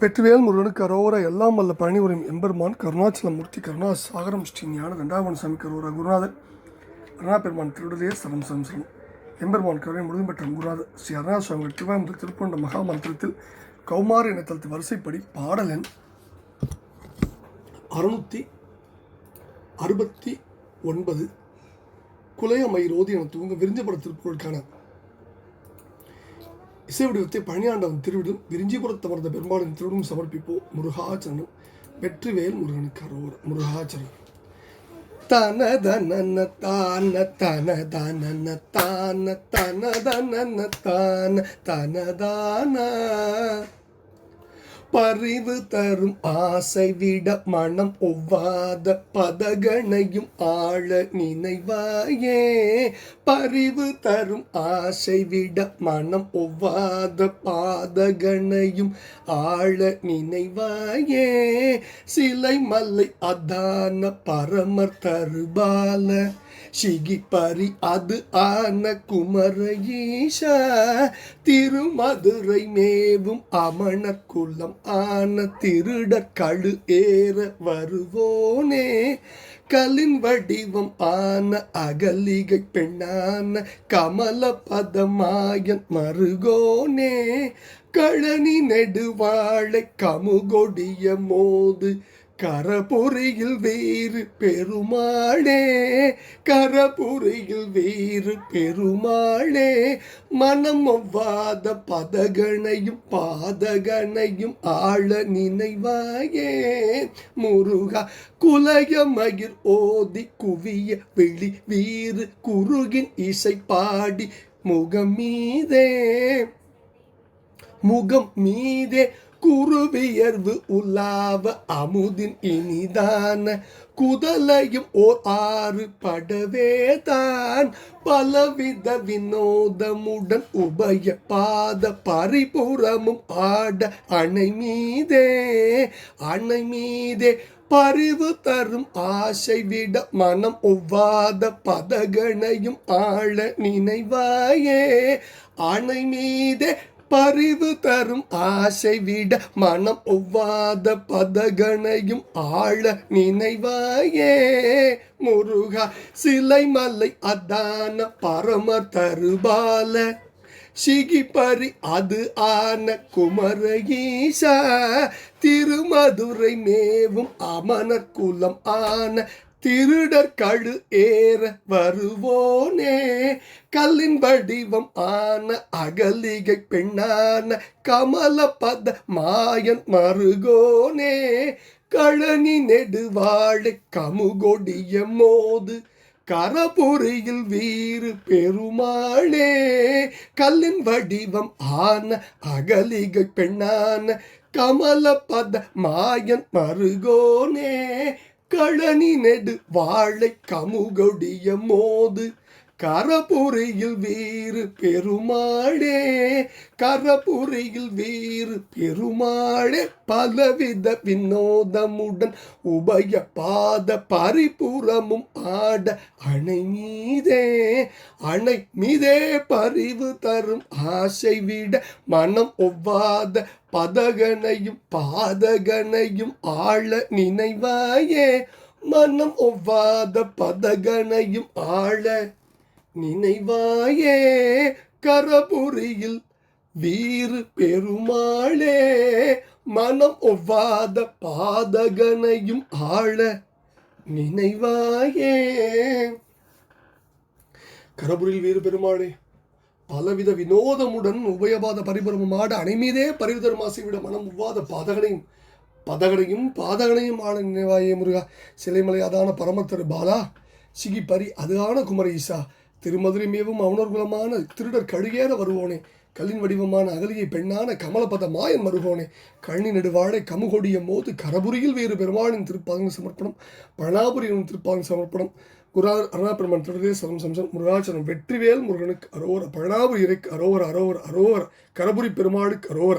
வெற்றிவேல் முருகனுக்கு கரோர எல்லாம் வல்ல பழனி உரையும் எம்பெருமான் கருணாச்சலமூர்த்தி கருணா சாகரம் ஸ்ரீ ஞான தண்டாவன சாமி கரோர குருநாதர் அருணா பெருமான் திருடலே சரம் சரம் சரம் எம்பெருமான் கருணை முழுதும் பெற்ற குருநாதர் ஸ்ரீ அருணா சுவாமிகள் திருவாயமுதல் திருப்பண்ட மகா மந்திரத்தில் கௌமார இனத்தலத்து வரிசைப்படி பாடல் எண் அறுநூற்றி அறுபத்தி ஒன்பது குலையமயிர் ஓதி என தூங்க விரிஞ்சப்பட திருப்பொருளுக்கான இசை வடிவத்தை பழனியாண்டவன் திருவிடும் விரிஞ்சிபுரத்து அமர்ந்த பெரும்பாலின் திருவிடும் சமர்ப்பிப்போம். முருகாச்சரணம். வெற்றிவேல் முருகனுக்கு அரோர முருகாச்சரணம். தன தன தான தன தன தான தன தன தான தன தான பறிவு தரும் ஆசை விட மனம் ஒவ்வாத பதகனையும் ஆழ நினைவாயே. பறிவு தரும் ஆசை விட மனம் ஒவ்வாத பாதகனையும் ஆழ நினைவாயே. சிலை மல்லை அதான பரமர் தருபால சிகிப்பரி அது ஆன குமர ஈஷா திருமதுரை மேவும் அமணர் குலம் ஆன திருடர் கழு ஏற வருவோனே. கலின் வடிவம் ஆன அகலிகை பெண்ணான கமல பதமாயன் மருகோனே. கழனி நெடுவாழை கமுகொடிய மோது கரபுரியில் வேறு பெருமாளே கரபுரியில் வேறு பெருமாளே. மனம் ஒவ்வாத பதகனையும் பாதகனையும் ஆழ நினைவாயே. முருகா குலய மகிர் ஓதி குவிய வெளி வீறு குருகின் இசை பாடி முகம் மீதே. முகம் மீதே குருவியர்வு உலாவ அமுதின் இனிதான குதலையும் ஓர் ஆறு படவேதான். பலவித வினோதமுடன் உபய பாத பரிபுறமும் ஆட அணை மீதே அணை மீதே பரிவு தரும் ஆசை விட மனம் ஒவ்வாத பதகனையும் ஆழ நினைவாயே. அணை மீதே பரிவு தரும் ஆசை விட மனம் ஒவ்வாத பதகனையும் ஆழ நினைவாயே. முருகா சிலை மலை அதான பரம தருபால. சிகிப்பரி அது ஆன குமர ஈசா திருமதுரை மேவும் அமனர் குலம் ஆன திருடர் கழு ஏற வருவோனே. கல்லின் வடிவம் ஆன அகலிகை பெண்ணான கமல பத மாயன் மருகோனே. கழனி நெடுவாழை கமுகொடிய மோது கரபுரியில் வீறு பெருமாளே. கல்லின் வடிவம் ஆன அகலிகை பெண்ணான கமல பத மாயன் மருகோனே. கழனி நெடு வாழை கமுகொடிய மோது கரபுரையில் வேறு பெருமாளே கரபுரையில் வேறு பெருமாளே பலவித வினோதமுடன் உபய பாத பரிபுறமும் ஆட அணை மீதே அணை மீதே பரிவு தரும் ஆசை விட மனம் ஒவ்வாத பதகனையும் பாதகனையும் ஆள நினைவாயே. மனம் ஒவ்வாத பதகனையும் ஆள நினைவாயே கரபுரியில் வீறு பெருமாளே மனம் ஒவ்வாத பாதகனையும் ஆள நினைவாயே. கரபுரியில் வீறு பெருமாளே பலவித வினோதமுடன் உபயபாத பரிபுரமும் ஆட அணைமீதே பரிவுதரும் விட மனம் ஒவ்வாத பாதகனையும் பதகனையும் பாதகனையும் ஆட நினைவாயே முருகா. சிலைமலை அதான பரமத்தரு பாலா சிகி பரி அதுகான குமர ஈசா திருமதுரை மேவும் அவுணர்குலமான திருடர் கழுகேற வருவோனே. கல்லின் வடிவமான அகலியை பெண்ணான கமலபத மாயன் மருகோனே. கழனி நெடுவாழை கமுகொடிய மோது கரபுரியில் வேறு பெருமானின் திருப்பாதங்க சமர்ப்பணம் பழனாபுரியின் திருப்பாதங்க சமர்ப்பணம். குரா அருணாபெருமான் திருடே சரம் சம்சம் முருகாச்சரம் வெற்றிவேல் முருகனுக்கு அரோவர பழனாபுரி இறைக்கு அரோவர அரோவர அரோவர கரபுரி பெருமாளுக்கு அரோர.